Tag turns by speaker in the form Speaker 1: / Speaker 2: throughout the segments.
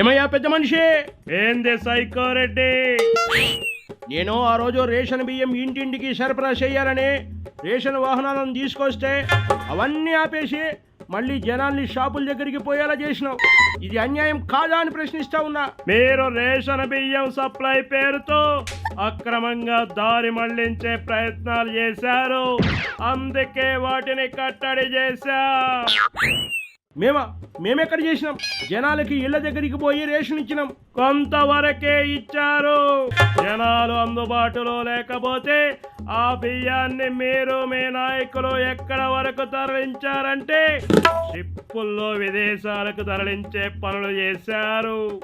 Speaker 1: ఏమయ్యా పెద్ద మనిషి?
Speaker 2: ఏంది సైకోరెడ్డి
Speaker 1: నేను ఆ రోజు రేషన్ బియ్యం ఇంటింటికి సరఫరా చేయాలని రేషన్ వాహనాలను తీసుకొస్తే అవన్నీ ఆపేసి మళ్ళీ జనాల్ని షాపుల దగ్గరికి పోయేలా చేసినావు. ఇది అన్యాయం కాదా అని ప్రశ్నిస్తా ఉన్నా.
Speaker 2: మీరు రేషన్ బియ్యం సప్లై పేరుతో అక్రమంగా దారి మళ్ళించే ప్రయత్నాలు చేశారు. అందుకే వాటిని కట్టడి చేశా.
Speaker 1: మేమా మేమెక్కడ చేసినాం? జనాలకి ఇళ్ళ దగ్గరికి పోయి రేషన్ ఇచ్చినాం.
Speaker 2: కొంతవరకే ఇచ్చారు. జనాలు అందుబాటులో లేకపోతే ఆ బియ్యాన్ని మీరు మీ నాయకులు ఎక్కడ వరకు తరలించారంటే షిప్పుల్లో విదేశాలకు తరలించే పనులు చేశారు.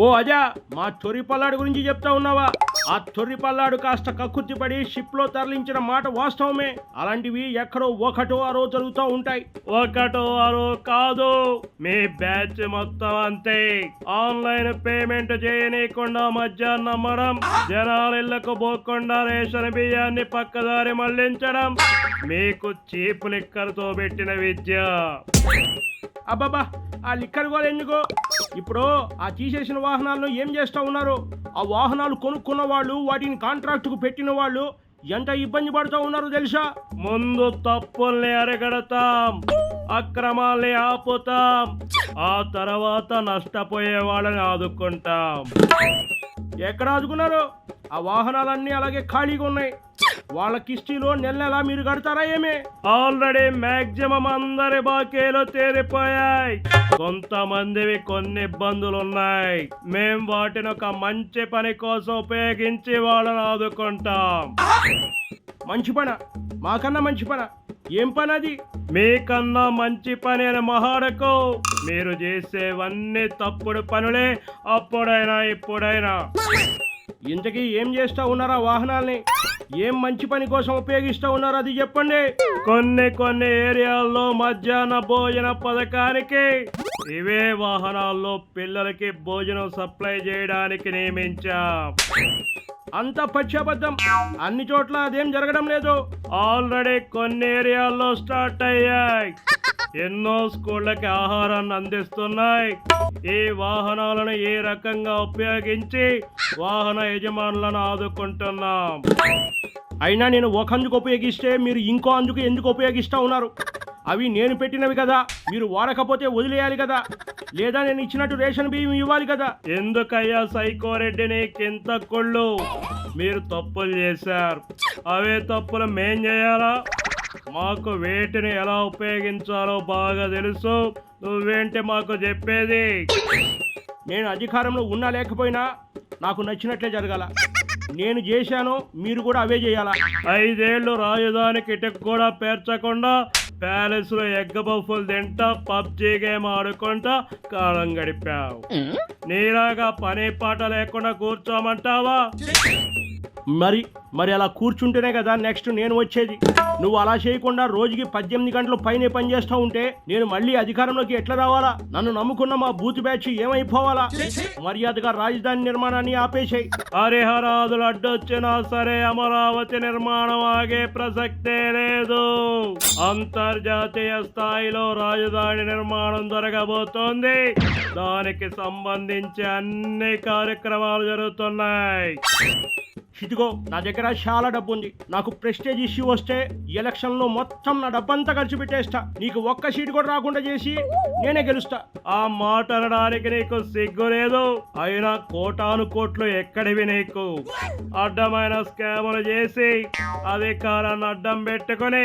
Speaker 1: ఓ అజా మా చొరి పల్లాడు గురించి చెప్తా ఉన్నావా? ఆ తొర్రి పల్లాడు కాస్త కక్కుర్తిపడి షిప్లో తరలించిన మాట వాస్తవమే. అలాంటివి ఎక్కడో ఒకటో ఆరో జరుగుతూ ఉంటాయి.
Speaker 2: ఒకటో అరో కాదు. మీ బ్యాచ్ మొత్తం అంతే. ఆన్లైన్ పేమెంట్ చేయనీయకుండా మధ్యాహ్నం అమ్మడం జనాల ఇళ్ళకు పోకుండా రేషన్ బియ్యాన్ని పక్కదారి మళ్ళించడం మీకు చీపు లిక్కర్తో పెట్టిన విద్య.
Speaker 1: అబ్బాబా ఆ లిక్కర్ గోలు ఎందుకో? ఇప్పుడు ఆ తీసేసిన వాహనాలను ఏం చేస్తా ఉన్నారు? ఆ వాహనాలు కొనుక్కున్న వాళ్ళు వాటిని కాంట్రాక్టుకు పెట్టిన వాళ్ళు ఎంత ఇబ్బంది పడుతూ ఉన్నారో తెలుసా?
Speaker 2: ముందు తప్పుల్ని అరగడతాం అక్రమాల్ని ఆపుతాం ఆ తర్వాత నష్టపోయే వాళ్ళని ఆదుకుంటాం.
Speaker 1: ఎక్కడ ఆదుకున్నారు? ఆ వాహనాలన్నీ అలాగే ఖాళీగా ఉన్నాయి. వాళ్ళ కిస్టీలో నెల నెల మీరు కడతారా ఏమే?
Speaker 2: ఆల్రెడీ మాక్సిమం అందరి బాకీలు తీరిపోయాయి. కొంతమందివి కొన్ని ఇబ్బందులు ఉన్నాయి మేం వాటిని ఒక మంచి పని కోసం ఉపయోగించి వాళ్ళని ఆదుకుంటాం.
Speaker 1: మంచి పన? మాకన్నా మంచి పన? ఏం పని అది
Speaker 2: మీకన్నా మంచి పని అని మహాడకు. మీరు చేసేవన్నీ తప్పుడు పనులే అప్పుడైనా ఇప్పుడైనా.
Speaker 1: ఇంతకీ ఏం చేస్తా ఉన్నారా వాహనాల్ని? ఏం మంచి పని కోసం ఉపయోగిస్తా ఉన్నారో అది చెప్పండి.
Speaker 2: కొన్ని కొన్ని ఏరియాల్లో మధ్యాహ్న భోజన పథకానికి ఇవే వాహనాల్లో పిల్లలకి భోజనం సప్లై చేయడానికి నియమించాం.
Speaker 1: అంత పశ్చాబద్ధం అన్ని చోట్ల అదేం జరగడం లేదు.
Speaker 2: ఆల్రెడీ కొన్ని ఏరియాల్లో స్టార్ట్ అయ్యాయి. ఎన్నో స్కూళ్ళకి ఆహారాన్ని అందిస్తున్నాయి. ఈ వాహనాలను ఏ రకంగా ఉపయోగించి వాహన యజమానులను ఆదుకుంటున్నాం?
Speaker 1: అయినా నేను ఒక అందుకు ఉపయోగిస్తే మీరు ఇంకో అందుకు ఎందుకు ఉపయోగిస్తా ఉన్నారు? అవి నేను పెట్టినవి కదా మీరు వాడకపోతే వదిలేయాలి కదా లేదా నేను ఇచ్చినట్టు రేషన్ బియ్యం ఇవ్వాలి కదా.
Speaker 2: ఎందుకయ్యా సైకోరెడ్డిని నీకింత కొళ్ళు? మీరు తప్పులు చేశారు. అవే తప్పులు మేం చేయాలా? మాకు వేటిని ఎలా ఉపయోగించాలో బాగా తెలుసు. నువ్వేంటి మాకు చెప్పేది?
Speaker 1: నేను అధికారంలో ఉన్నా లేకపోయినా నాకు నచ్చినట్లే జరగాల. నేను చేశాను మీరు కూడా అవే చేయాలా.
Speaker 2: ఐదేళ్ళు రాజధానికి ఇటుకు కూడా పేర్చకుండా ప్యాలెస్లో ఎగ్గ బఫులు తింటా పబ్జీ గేమ్ ఆడుకుంటా కాలం గడిపావు. నీలాగా పని పాట లేకుండా కూర్చోమంటావా?
Speaker 1: మరి మరి అలా కూర్చుంటేనే కదా నెక్స్ట్ నేను వచ్చేది. నువ్వు అలా చేయకుండా రోజుకి పద్దెనిమిది గంటలు పైనే పని చేస్తూ ఉంటే నేను మళ్ళీ అధికారంలోకి ఎట్లా రావాలా? నన్ను నమ్ముకున్న మా బూత్ బ్యాచ్ ఏమైపోవాలా? మర్యాదగా రాజధాని నిర్మాణాన్ని ఆపేసాయి.
Speaker 2: హరిహరాదులు అడ్డొచ్చినా సరే అమరావతి నిర్మాణం ఆగే ప్రసక్తే లేదు. అంతర్జాతీయ స్థాయిలో రాజధాని నిర్మాణం జరగబోతోంది దానికి సంబంధించి అన్ని కార్యక్రమాలు జరుగుతున్నాయి.
Speaker 1: ఇదిగో నా దగ్గర చాలా డబ్బు ఉంది నాకు ప్రెస్టేజ్ ఇష్యూ వస్తే ఎలక్షన్లో మొత్తం నా డబ్బంతా ఖర్చు పెట్టేస్తా. నీకు ఒక్క సీట్ కూడా రాకుండా చేసి నేనే గెలుస్తా.
Speaker 2: ఆ మాట అనడానికి నీకు సిగ్గు లేదు. అయినా కోటాను కోట్లు ఎక్కడివి నీకు? అడ్డమైన స్కాములు చేసి అధికారాన్ని అడ్డం పెట్టుకొని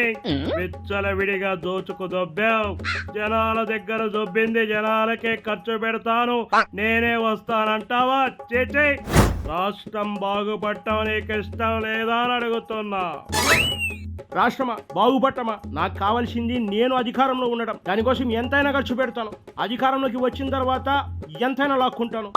Speaker 2: విచ్చలవిడిగా దోచుకు దొబ్బావు. జనాల దగ్గర దొబ్బింది జనాలకే ఖర్చు పెడతాను. నేనే వస్తానంటావా? చేచే రాష్ట్రం బాగుపడటం నీకు ఇష్టం లేదా అని అడుగుతున్నా.
Speaker 1: రాష్ట్రమా బాగుపట్టమా నాకు కావాల్సింది నేను అధికారంలో ఉండడం దానికోసం ఎంతైనా ఖర్చు పెడతాను. అధికారంలోకి వచ్చిన తర్వాత ఎంతైనా లాక్కుంటాను.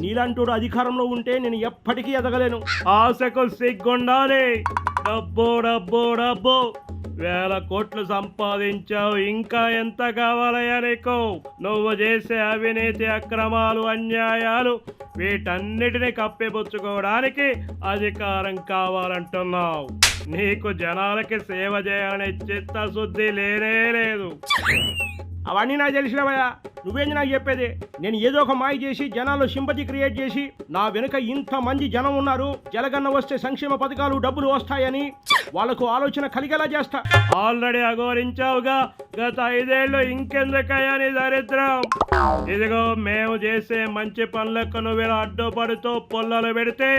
Speaker 1: నీలాంటోడు అధికారంలో ఉంటే నేను ఎప్పటికీ ఎదగలేను.
Speaker 2: ఆశకు సిగ్గుండాలి. డబ్బో డబ్బో డబ్బో. వేల కోట్లు సంపాదించావు. ఇంకా ఎంత కావాలయ్యా నీకు? నువ్వు చేసే అవినీతి అక్రమాలు అన్యాయాలు వీటన్నిటిని కప్పిపుచ్చుకోవడానికి అధికారం కావాలంటున్నావు. నీకు జనాలకి సేవ చేయాలనే చిత్తశుద్ధి లేనే లేదు.
Speaker 1: అవన్నీ నాకు తెలిసినవయ్యా. నువ్వేంది నాకు చెప్పేది? నేను ఏదో ఒక మాయ చేసి జనాల్లో సింపతి క్రియేట్ చేసి నా వెనుక ఇంత మంది జనం ఉన్నారు. జలగన్న వస్తే సంక్షేమ పథకాలు డబ్బులు వస్తాయని వాళ్ళకు ఆలోచన కలిగేలా చేస్తా.
Speaker 2: ఆల్రెడీ అఘోరించావుగా. గత ఐదేళ్ళు ఇంకెందుకయ్యా నీ దరిద్రం? ఇదిగో మేము చేసే మంచి పనులకు నువ్వు ఇలా అడ్డుపడుతూ పొల్లలు పెడితే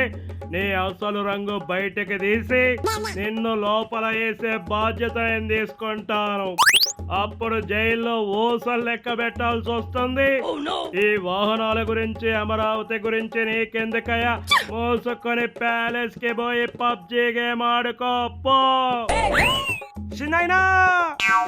Speaker 2: నీ అసలు రంగు బయటకు తీసి నిన్ను లోపల వేసే బాధ్యత నేను తీసుకుంటాను. అప్పుడు జైల్లో ఊసలు లెక్క పెట్టాల్సి వస్తుంది. ఈ వాహనాల గురించి అమరావతి గురించి నీకెందుకయ్యా? మూసుకొని ప్యాలెస్కి పోయి పబ్జీ గేమ్ ఆడుకో పో.
Speaker 1: చిన్నైనా